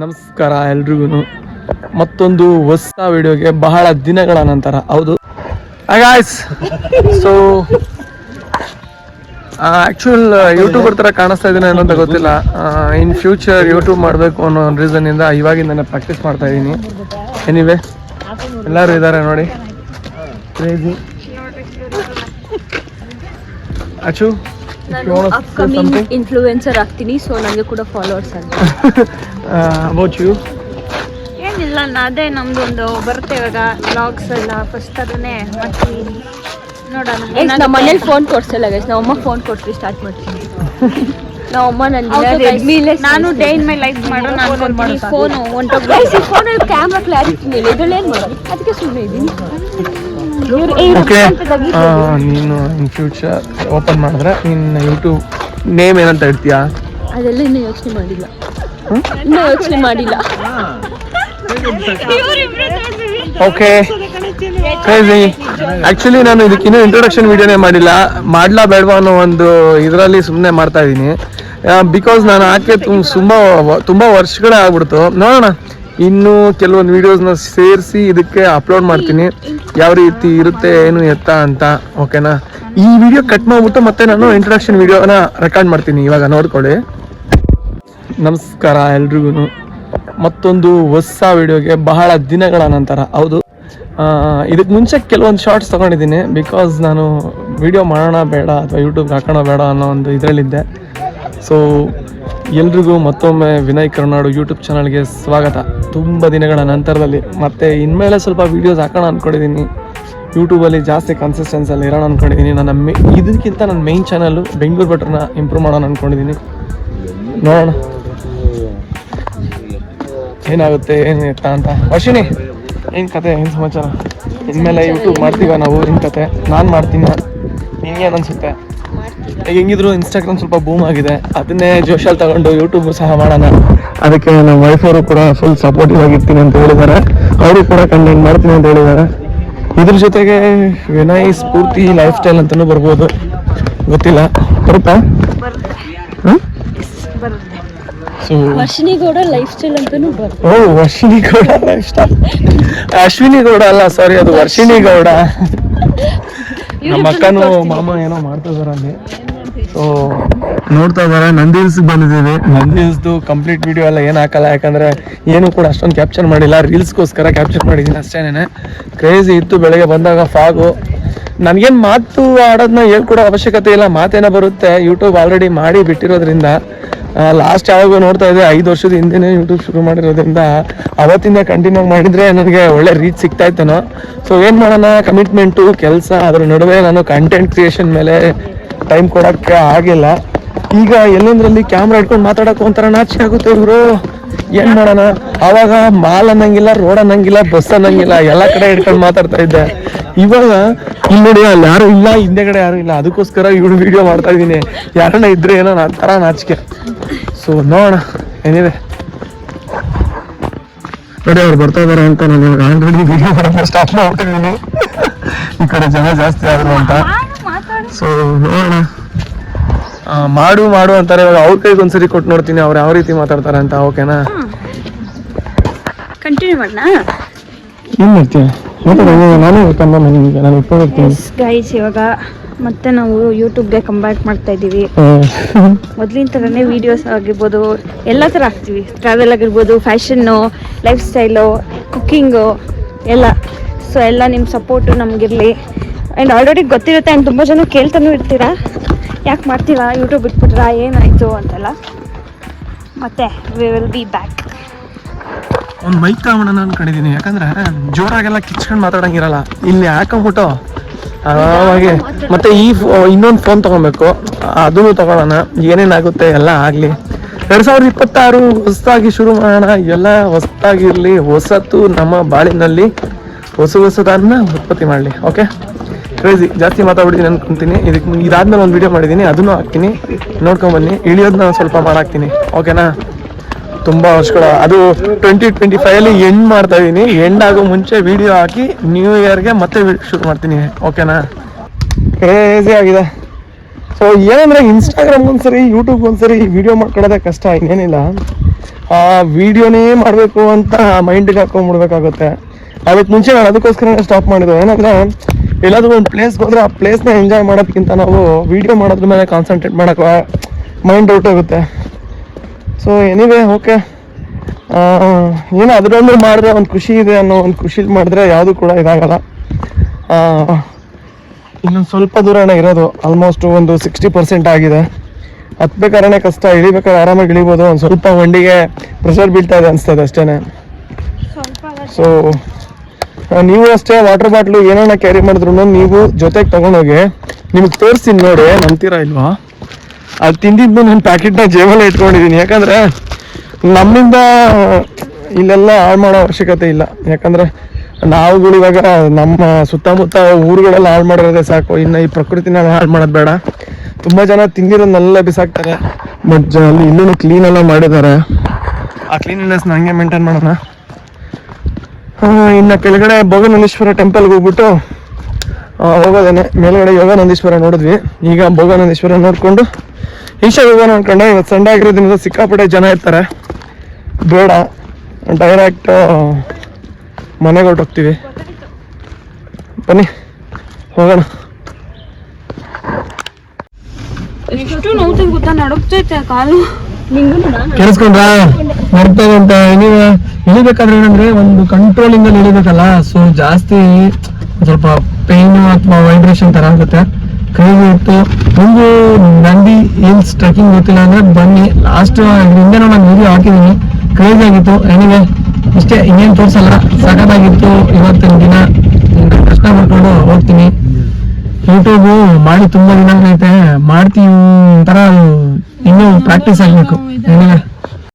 ನಮಸ್ಕಾರ ಎಲ್ರಿಗೂ. ಮತ್ತೊಂದು ಹೊಸ ವಿಡಿಯೋಗೆ ಬಹಳ ದಿನಗಳ ನಂತರ. ಹೌದು. ಗಾಯ್ಸ್ ಸೊ ಆ್ಯಕ್ಚುಲ್ ಯೂಟ್ಯೂಬರ್ ಥರ ಕಾಣಿಸ್ತಾ ಇದ್ದೀನಿ ಏನೋ ಅಂತ ಗೊತ್ತಿಲ್ಲ ಇನ್ ಫ್ಯೂಚರ್ ಯೂಟ್ಯೂಬ್ ಮಾಡಬೇಕು ಅನ್ನೋ ಒಂದು ರೀಸನಿಂದ ಇವಾಗಿಂದ ಪ್ರಾಕ್ಟೀಸ್ ಮಾಡ್ತಾ ಇದ್ದೀನಿ. ಎನಿವೆ ಎಲ್ಲರೂ ಇದ್ದಾರೆ ನೋಡಿ. ಅಚು ನಾನು ಅಪ್ಕಮಿಂಗ್ ಇನ್ಫ್ಲೂಯೆನ್ಸರ್ ಆಗ್ತೀನಿ ಸೊ ನನಗೆ ಕೂಡ ಫಾಲೋವರ್ಸ್ ಆಗಿ ಅಬೌಟ್ ಯು ಏನಿಲ್ಲ ಅದೇ ಅದೇ ನಮ್ದೊಂದು ಬರುತ್ತೆ ಇವಾಗ ಬ್ಲಾಗ್ಸ್ ಎಲ್ಲ ಫಸ್ಟ್ ಅದನ್ನೇ ಮಾಡ್ತೀವಿ ನೋಡೋಣ ನಮ್ಮ ಮನೇಲಿ ಫೋನ್ ಕೊಡ್ಸಲ್ಲ ಗೈಸ್ ನಮ್ಮ ಅಮ್ಮ ಫೋನ್ ಕೊಟ್ರಿ ಸ್ಟಾರ್ಟ್ ಮಾಡ್ತೀನಿ. ನಮ್ಮ ಅಮ್ಮ ನನಗೆ ರೆಡ್ಮಿ ನಾನು ಡೇ ಇನ್ ಮೈ ಲೈಫ್ ಮಾಡೋಣ ಫೋನ್ ಫೋನಲ್ಲಿ ಕ್ಯಾಮ್ರಾ ಕ್ಲಾರಿಟಿ ಮೇಲೆ ಇದ್ರಲ್ಲಿ ಏನು ಮಾಡೋದು? ಅದಕ್ಕೆ ಸುಮ್ಮನೆ ಇದ್ದೀನಿ ಓಕೆ ನೀನು ಇನ್ ಫ್ಯೂಚರ್ ಓಪನ್ ಮಾಡಿದ್ರೆ ನಿನ್ನ ಯೂಟ್ಯೂಬ್ ನೇಮ್ ಏನಂತ ಇಡ್ತೀಯಾ ಅದೆಲ್ಲ ಇನ್ನೂ ಯೋಚನೆ ಮಾಡಿಲ್ಲ. ಇನ್ನೂ ಯೋಚನೆ ಮಾಡಿಲ್ಲ. ಓಕೆ ಕ್ರೇಜಿ ಆಕ್ಚುಲಿ ನಾನು ಇದಕ್ಕಿನ್ನೂ ಇಂಟ್ರೊಡಕ್ಷನ್ ವಿಡಿಯೋನೇ ಮಾಡಿಲ್ಲ. ಮಾಡ್ಲಾ ಬೇಡವಾ ಅನ್ನೋ ಒಂದು ಇದರಲ್ಲಿ ಸುಮ್ಮನೆ ಮಾಡ್ತಾ ಇದ್ದೀನಿ ಬಿಕಾಸ್ ನಾನು ಆಕೆ ತುಂಬ ತುಂಬ ವರ್ಷಗಳೇ ಆಗ್ಬಿಡ್ತು. ನೋಡೋಣ. ಇನ್ನು ಕೆಲವೊಂದು ವಿಡಿಯೋಸ್ನ ಸೇರಿಸಿ ಇದಕ್ಕೆ ಅಪ್ಲೋಡ್ ಮಾಡ್ತೀನಿ. ಯಾವ ರೀತಿ ಇರುತ್ತೆ, ಏನು ಎತ್ತ ಅಂತ ಓಕೆನಾ ಈ ವಿಡಿಯೋ ಕಟ್ ಮಾಡ್ಬಿಟ್ಟು ಮತ್ತೆ ನಾನು ಇಂಟ್ರಡಕ್ಷನ್ ವಿಡಿಯೋನ ರೆಕಾರ್ಡ್ ಮಾಡ್ತೀನಿ, ಇವಾಗ ನೋಡ್ಕೊಳ್ಳಿ. ನಮಸ್ಕಾರ ಎಲ್ರಿಗೂ ಮತ್ತೊಂದು ಹೊಸ ವಿಡಿಯೋಗೆ ಬಹಳ ದಿನಗಳ ನಂತರ, ಹೌದು. ಇದಕ್ಕೆ ಮುಂಚೆ ಕೆಲವೊಂದು ಶಾರ್ಟ್ಸ್ ತೊಗೊಂಡಿದ್ದೀನಿ ಬಿಕಾಸ್ ನಾನು ವಿಡಿಯೋ ಮಾಡೋಣ ಬೇಡ ಅಥವಾ ಯೂಟ್ಯೂಬ್ಗೆ ಹಾಕೋಣ ಬೇಡ ಅನ್ನೋ ಒಂದು ಇದರಲ್ಲಿದ್ದೆ. ಸೊ ಎಲ್ರಿಗೂ ಮತ್ತೊಮ್ಮೆ ವಿನಯ್ ಕರ್ನಾಡು ಯೂಟ್ಯೂಬ್ ಚಾನಲ್ಗೆ ಸ್ವಾಗತ. ತುಂಬ ದಿನಗಳ ನಂತರದಲ್ಲಿ ಮತ್ತು ಇನ್ಮೇಲೆ ಸ್ವಲ್ಪ ವೀಡಿಯೋಸ್ ಹಾಕೋಣ ಅಂದ್ಕೊಂಡಿದ್ದೀನಿ ಯೂಟ್ಯೂಬಲ್ಲಿ ಜಾಸ್ತಿ ಕನ್ಸಿಸ್ಟೆನ್ಸಲ್ಲಿ ಇರೋಣ ಅಂದ್ಕೊಂಡಿದ್ದೀನಿ ನನ್ನ ಮೇ ಇದಕ್ಕಿಂತ ನನ್ನ ಮೈನ್ ಚಾನಲ್ಲು ಬೆಂಗಳೂರು ಬಟ್ರನ್ನ ಇಂಪ್ರೂವ್ ಮಾಡೋಣ ಅಂದ್ಕೊಂಡಿದ್ದೀನಿ ನೋಡೋಣ. ಏನಾಗುತ್ತೆ, ಏನು ಎತ್ತ ಅಂತ. ವಶಿನಿ, ಏನು ಕತೆ, ಏನು ಸಮಾಚಾರ? ಇನ್ಮೇಲೆ ಯೂಟ್ಯೂಬ್ ಮಾಡ್ತೀವ ನಾವು ನಿನ್ನ ಕತೆ? ನಾನು ಮಾಡ್ತೀನಿ ನಿನ್ಗೇನು ಅನಿಸುತ್ತೆ? ಹೆಂಗಿದ್ರು ಇನ್ಸ್ಟಾಗ್ರಾಮ್ ಸ್ವಲ್ಪ ಬೂಮ್ ಆಗಿದೆ. ಅದನ್ನೇ ಜೋಶಲ್ಲಿ ತಗೊಂಡು ಯೂಟ್ಯೂಬ್ ಸಹ ಮಾಡೋಣ. ಅದಕ್ಕೆ ನಮ್ಮ ವೈಫ್ ಅವರು ಕೂಡ ಫುಲ್ ಸಪೋರ್ಟಿವ್ ಆಗಿರ್ತೀನಿ ಅಂತ ಹೇಳಿದ್ದಾರೆ. ಅವರು ಕೂಡ ಕಂಟೆಂಟ್ ಮಾಡ್ತೀನಿ ಅಂತ ಹೇಳಿದ್ದಾರೆ. ಇದ್ರ ಜೊತೆಗೆ ವಿನಯ್ ಸ್ಫೂರ್ತಿ ಲೈಫ್ ಸ್ಟೈಲ್ ಅಂತಲೂ ಬರ್ಬೋದು. ಗೊತ್ತಿಲ್ಲ. ಬರುತ್ತಾ? So Varshini Gowda life style ಅಂತಾನೂ ಬರುತ್ತೆ. Oh Varshini Gowda life style Ashwini Gowda ಅಲ್ಲ ಸಾರಿ ಅದು ವರ್ಷಿಣಿ ಗೌಡ. ನಮ್ಮ ಅಕ್ಕನೂ ಮಾಮ ಏನೋ ಮಾಡ್ತಾ ಅಲ್ಲಿ. ಸೊ ನೋಡ್ತಾ ಇದಾರೆ ನಂದೀಲ್ಸ್ ಬಂದಿದ್ದೀವಿ. ನಂದಿಲ್ಸ್ದು ಕಂಪ್ಲೀಟ್ ವಿಡಿಯೋ ಎಲ್ಲ ಏನು ಹಾಕಲ್ಲ ಯಾಕಂದ್ರೆ ಏನು ಕೂಡ ಅಷ್ಟೊಂದು ಕ್ಯಾಪ್ಚರ್ ಮಾಡಿಲ್ಲ ರೀಲ್ಸ್ಗೋಸ್ಕರ ಕ್ಯಾಪ್ಚರ್ ಮಾಡಿದ್ದೀನಿ ಅಷ್ಟೇನೆ ಕ್ರೇಜಿ ಇತ್ತು ಬೆಳಗ್ಗೆ ಬಂದಾಗ ಫಾಗು ನನಗೇನು ಮಾತು ಆಡೋದನ್ನ ಹೇಳ್ಕೊಡೋ ಅವಶ್ಯಕತೆ ಇಲ್ಲ ಮಾತೇನೋ ಬರುತ್ತೆ. ಯೂಟ್ಯೂಬ್ ಆಲ್ರೆಡಿ ಮಾಡಿ ಬಿಟ್ಟಿರೋದ್ರಿಂದ ಲಾಸ್ಟ್ ಯಾವಾಗ ನೋಡ್ತಾ ಇದ್ದೆ ಐದು ವರ್ಷದ ಹಿಂದೆನೇ ಯೂಟ್ಯೂಬ್ ಶುರು ಮಾಡಿರೋದ್ರಿಂದ ಅವತ್ತಿಂದ ಕಂಟಿನ್ಯೂ ಮಾಡಿದ್ರೆ ನನಗೆ ಒಳ್ಳೆ ರೀಚ್ ಸಿಗ್ತಾ ಇತ್ತೇನೋ. ಸೊ ಏನು ಮಾಡೋಣ ಕಮಿಟ್ಮೆಂಟು ಕೆಲಸ ಅದ್ರ ನಡುವೆ ನಾನು ಕಂಟೆಂಟ್ ಕ್ರಿಯೇಷನ್ ಮೇಲೆ ಟೈಮ್ ಕೊಡಕ್ಕೆ ಆಗಿಲ್ಲ. ಈಗ ಎಲ್ಲೊಂದ್ರಲ್ಲಿ ಕ್ಯಾಮ್ರಾ ಇಟ್ಕೊಂಡು ಮಾತಾಡೋಕೆ ಒಂಥರ ನಾಚಿ ಆಗುತ್ತೆ ಇವರು. ಏನ್ ಮಾಡೋಣ? ಅವಾಗ ಮಾಲ್ ಅನ್ನಂಗಿಲ್ಲ ರೋಡ್ ಅನ್ನಂಗಿಲ್ಲ ಬಸ್ ಅನ್ನಂಗಿಲ್ಲ, ಎಲ್ಲ ಕಡೆ ಇಟ್ಕೊಂಡು ಮಾತಾಡ್ತಾ ಇದ್ದೆ. ಇವಾಗ ಇಲ್ಲಿ ನೋಡಿ ಅಲ್ಲಿ ಯಾರು ಇಲ್ಲ, ಹಿಂದೆಗಡೆ ಯಾರು ಇಲ್ಲ, ಅದಕ್ಕೋಸ್ಕರ ಇವಳು ವಿಡಿಯೋ ಮಾಡ್ತಾ ಇದ್ದೀನಿ. ಯಾರನ್ನ ಇದ್ರೆ ಏನೋ ನನ್ನ ಥರ ನಾಚಿಕೆ. ಸೊ ನೋಡೋಣ. ಏನಿದೆ ನೋಡಿ, ಅವ್ರು ಬರ್ತಾ ಇದಾರೆ ಅಂತ ನಾನು ಆಲ್ರೆಡಿ ವಿಡಿಯೋ ಮಾಡೋಣ ಸ್ಟಾಪ್ ಮಾಡ್ಬಿಟ್ಟಿದ್ದೀನಿ ಈ ಕಡೆ ಜನ ಜಾಸ್ತಿ ಆದ್ರು ಅಂತ. ಸೊ ನೋಡೋಣ. ಮಾಡು ಮಾಡು ಅಂತಾರೆ. ಇವಾಗ ಅವ್ರ ಕೈಗೆ ಒಂದ್ಸರಿ ಕೊಟ್ಟು ನೋಡ್ತೀನಿ. ಅವ್ರು ಯಾವ ರೀತಿ ಮಾತಾಡ್ತಾರೆ ಅಂತ ಓಕೆನಾ? ಕಂಟಿನ್ಯೂ ಮಾಡೋಣ ಏನ್ ಮಾಡ್ತೀಯ? ನಾನು ನಾನು ಗೈಸ್ ಇವಾಗ ಮತ್ತೆ ನಾವು ಯೂಟ್ಯೂಬ್ಗೆ ಕಂಬ್ಯಾಕ್ ಮಾಡ್ತಾ ಇದ್ದೀವಿ. ಮೊದಲಿನ ಥರನೇ ವಿಡಿಯೋಸ್ ಆಗಿರ್ಬೋದು ಎಲ್ಲ ಥರ ಹಾಕ್ತೀವಿ. ಟ್ರಾವೆಲ್ ಆಗಿರ್ಬೋದು ಫ್ಯಾಷನ್ನು ಲೈಫ್ ಸ್ಟೈಲು ಕುಕ್ಕಿಂಗು ಎಲ್ಲ. ಸೊ ಎಲ್ಲ ನಿಮ್ಮ ಸಪೋರ್ಟು ನಮಗಿರಲಿ. ಆ್ಯಂಡ್ ಆಲ್ರೆಡಿ ಗೊತ್ತಿರುತ್ತೆ ಆ್ಯಂಡ್ ತುಂಬ ಜನ ಕೇಳ್ತಾನೂ ಇರ್ತೀರಾ? ಯಾಕೆ ಮಾಡ್ತೀರಾ? ಯೂಟ್ಯೂಬ್ ಬಿಟ್ಬಿಟ್ರಾ? ಏನಾಯಿತು ಅಂತೆಲ್ಲ. ಮತ್ತೆ ವಿ ವಿಲ್ ಬಿ ಬ್ಯಾಕ್ ಒಂದು ಮೈಕ್ ತಗೊಂಡು ಅನ್ಕೊಂಡಿದ್ದೀನಿ ಯಾಕಂದ್ರೆ ಜೋರಾಗೆಲ್ಲ ಕಿಚ್ಕೊಂಡು ಮಾತಾಡಂಗಿರಲ್ಲ ಇಲ್ಲಿ ಹಾಕೊಂಬಿಟ್ಟು ಆರಾಮಾಗಿ ಮತ್ತೆ ಈ ಇನ್ನೊಂದು ಫೋನ್ ತಗೊಬೇಕು. ಅದನ್ನು ತಗೊಳ್ಳೋಣ ಏನೇನಾಗುತ್ತೆ ಎಲ್ಲ ಆಗಲಿ. ಎರಡು ಸಾವಿರದ ಇಪ್ಪತ್ತಾರು ಹೊಸದಾಗಿ ಶುರು ಮಾಡೋಣ. ಎಲ್ಲ ಹೊಸದಾಗಿರಲಿ. ಹೊಸತು ನಮ್ಮ ಬಾಳಿನಲ್ಲಿ ಹೊಸ ಹೊಸದನ್ನ ಉತ್ಪತ್ತಿ ಮಾಡಲಿ. ಓಕೆ ಕ್ರೇಜಿ ಜಾಸ್ತಿ ಮಾತಾಡ್ಬಿಡ್ತೀನಿ ಅನ್ಕೊಂತೀನಿ ಇದಕ್ಕೆ ಇದಾದ್ಮೇಲೆ ಒಂದು ವಿಡಿಯೋ ಮಾಡಿದ್ದೀನಿ. ಅದನ್ನು ಹಾಕ್ತೀನಿ. ನೋಡ್ಕೊಂಬನ್ನಿ ಇಳಿಯೋದನ್ನ ಸ್ವಲ್ಪ ಮಾಡಾಕ್ತೀನಿ. ಓಕೆನಾ ತುಂಬ ವರ್ಷಗಳ ಅದು ಟ್ವೆಂಟಿ ಟ್ವೆಂಟಿ ಫೈವಲ್ಲಿ ಎಂಡ್ ಮಾಡ್ತಾ ಇದ್ದೀನಿ ಎಂಡ್ ಆಗೋ ಮುಂಚೆ ವಿಡಿಯೋ ಹಾಕಿ ನ್ಯೂ ಇಯರ್ಗೆ ಮತ್ತೆ ಶೂಟ್ ಮಾಡ್ತೀನಿ. ಓಕೆನಾ ಕ್ರೇಜಿ ಆಗಿದೆ. ಸೊ ಏನಂದ್ರೆ ಇನ್ಸ್ಟಾಗ್ರಾಮ್ ಒಂದ್ಸರಿ ಯೂಟ್ಯೂಬ್ ಒಂದ್ಸರಿ ವಿಡಿಯೋ ಮಾಡ್ಕೊಳ್ಳೋದೇ ಕಷ್ಟ. ಇನ್ನೇನಿಲ್ಲ. ಆ ವಿಡಿಯೋನೇ ಮಾಡಬೇಕು ಅಂತ ಮೈಂಡಿಗೆ ಹಾಕೊಂಡ್ಬಿಡ್ಬೇಕಾಗುತ್ತೆ ಅದಕ್ಕೆ ಮುಂಚೆ ನಾನು ಅದಕ್ಕೋಸ್ಕರ ಸ್ಟಾಪ್ ಮಾಡಿದ್ದು. ಏನಂದ್ರೆ ಎಲ್ಲಾದರೂ ಒಂದು ಪ್ಲೇಸ್ಗೆ ಹೋದ್ರೆ ಆ ಪ್ಲೇಸ್ನ ಎಂಜಾಯ್ ಮಾಡೋದಕ್ಕಿಂತ ನಾವು ವಿಡಿಯೋ ಮಾಡೋದ್ರ ಮೇಲೆ ಕಾನ್ಸಂಟ್ರೇಟ್ ಮಾಡೋಕೆ ಮೈಂಡ್ ಔಟ್ ಆಗುತ್ತೆ ಸೊ ಎನಿವೇ ಓಕೆ ಏನೋ ಅದರಲ್ಲೂ ಮಾಡಿದ್ರೆ ಒಂದು ಖುಷಿ ಇದೆ ಅನ್ನೋ ಒಂದು ಖುಷಿ ಮಾಡಿದ್ರೆ ಯಾವುದು ಕೂಡ ಇದಾಗಲ್ಲ. ಇನ್ನೊಂದು ಸ್ವಲ್ಪ ದೂರನೇ ಇರೋದು ಆಲ್ಮೋಸ್ಟ್ ಒಂದು ಸಿಕ್ಸ್ಟಿ ಪರ್ಸೆಂಟ್ ಆಗಿದೆ. ಹತ್ಬೇಕಾದ್ರೆ ಕಷ್ಟ ಇಳಿಬೇಕಾದ್ರೆ ಆರಾಮಾಗಿ ಇಳಿಬೋದು. ಒಂದು ಸ್ವಲ್ಪ ಹೊಂಡಿಗೆ ಪ್ರೆಷರ್ ಬೀಳ್ತಾ ಇದೆ ಅನಿಸ್ತದೆ ಅಷ್ಟೇ ಸೊ ನೀವು ಅಷ್ಟೇ ವಾಟರ್ ಬಾಟ್ಲು ಏನೇನ ಕ್ಯಾರಿ ಮಾಡಿದ್ರು ನೀವು ಜೊತೆಗೆ ತಗೊಂಡೋಗಿ ನಿಮ್ಗೆ ತೋರಿಸ್ತೀನಿ ನೋಡಿ. ನಂಬ್ತೀರಾ ಇಲ್ವಾ? ಅದು ತಿಂದಿದ್ದು ನಾನು ಪ್ಯಾಕೆಟ್ನ ಜೇಬಲ್ಲೇ ಇಟ್ಕೊಂಡಿದ್ದೀನಿ ಯಾಕಂದರೆ ನಮ್ಮಿಂದ ಇಲ್ಲೆಲ್ಲ ಹಾಳು ಮಾಡೋ ಅವಶ್ಯಕತೆ ಇಲ್ಲ. ಯಾಕಂದರೆ ನಾವುಗಳು ಇವಾಗ ನಮ್ಮ ಸುತ್ತಮುತ್ತ ಊರುಗಳೆಲ್ಲ ಹಾಳು ಮಾಡಿರೋದೇ ಸಾಕು. ಇನ್ನು ಈ ಪ್ರಕೃತಿನ ಹಾಳು ಮಾಡೋದು ಬೇಡ. ತುಂಬ ಜನ ತಿಂದಿರೋದನ್ನೆಲ್ಲ ಬಿಸಾಕ್ತಾರೆ. ಬಟ್ ಅಲ್ಲಿ ಇನ್ನೂ ಕ್ಲೀನ್ ಎಲ್ಲ ಮಾಡಿದ್ದಾರೆ. ಆ ಕ್ಲೀನ್ನೆಸ್ನ ಹಂಗೆ ಮೇಂಟೈನ್ ಮಾಡೋಣ. ಇನ್ನು ಕೆಳಗಡೆ ಭೋಗನಂದೀಶ್ವರ ಟೆಂಪಲ್ಗೆ ಹೋಗ್ಬಿಟ್ಟು ಹೋಗೋದೇನೆ. ಮೇಲ್ಗಡೆ ಯೋಗಾನಂದೀಶ್ವರ ನೋಡಿದ್ವಿ. ಈಗ ಭೋಗಾನಂದೀಶ್ವರ ನೋಡಿಕೊಂಡು ಈಶಾ ಯೋಗ ನೋಡ್ಕೊಂಡೆ. ಇವತ್ತು ಸಂಡೇ ಆಗಿರೋದ್ರಿಂದ ಸಿಕ್ಕಾಪಟ್ಟೆ ಜನ ಇರ್ತಾರೆ. ಬೇಡ. ಡೈರೆಕ್ಟ್ ಮನೆಗೆ ಹೊರಟೋಗ್ತೀವಿ ಬನ್ನಿ ಹೋಗೋಣ. ಎಷ್ಟು ನೋವು ಗೊತ್ತಾ? ನಡುಗ್ತೈತೆ ಕಾಲು. ಕೇಳಿಸ್ಕೊಂಡ್ರಾ ಬರ್ತದೆ ಅಂತ. ನೀವು? ಇಳಿಬೇಕಾದ್ರೆ ಏನಂದ್ರೆ ಒಂದು ಕಂಟ್ರೋಲಿಂಗ್ ಅಲ್ಲಿ ಇಳಿಬೇಕಲ್ಲ ಸೊ ಜಾಸ್ತಿ ಸ್ವಲ್ಪ ಪೇನ್ ಅಥವಾ ವೈಬ್ರೇಷನ್ ತರ ಆಗುತ್ತೆ. ಕ್ರೇಜಿ ಇತ್ತು. ಒಂದು ನಂದಿ ಹಿಲ್ಸ್ ಟ್ರೆಕಿಂಗ್ ಗೊತ್ತಿಲ್ಲ ಅಂದ್ರೆ ಬನ್ನಿ ಲಾಸ್ಟ್ ಹಿಂದೆ ನಾನು ವಿಡಿಯೋ ಹಾಕಿದ್ದೀನಿ. ಕ್ರೇಜಿ ಆಗಿತ್ತು. ಏನಿವೆ ಇಷ್ಟೇ ಇನ್ನೇನು ತೋರಿಸಲ್ಲ. ಸಖತ್ತಾಗಿತ್ತು. ಇವತ್ತಿನ ದಿನ ಕಷ್ಟ ಮಾಡ್ಕೊಂಡು ಹೋಗ್ತೀನಿ. ಯೂಟ್ಯೂಬು ಮಾಡಿ ತುಂಬಾ ದಿನ ಆಗೈತೆ ಮಾಡ್ತೀನಿ ಒಂಥರ ಇನ್ನೂ ಪ್ರಾಕ್ಟೀಸ್ ಆಗ್ಬೇಕು. ಏನಿವೆ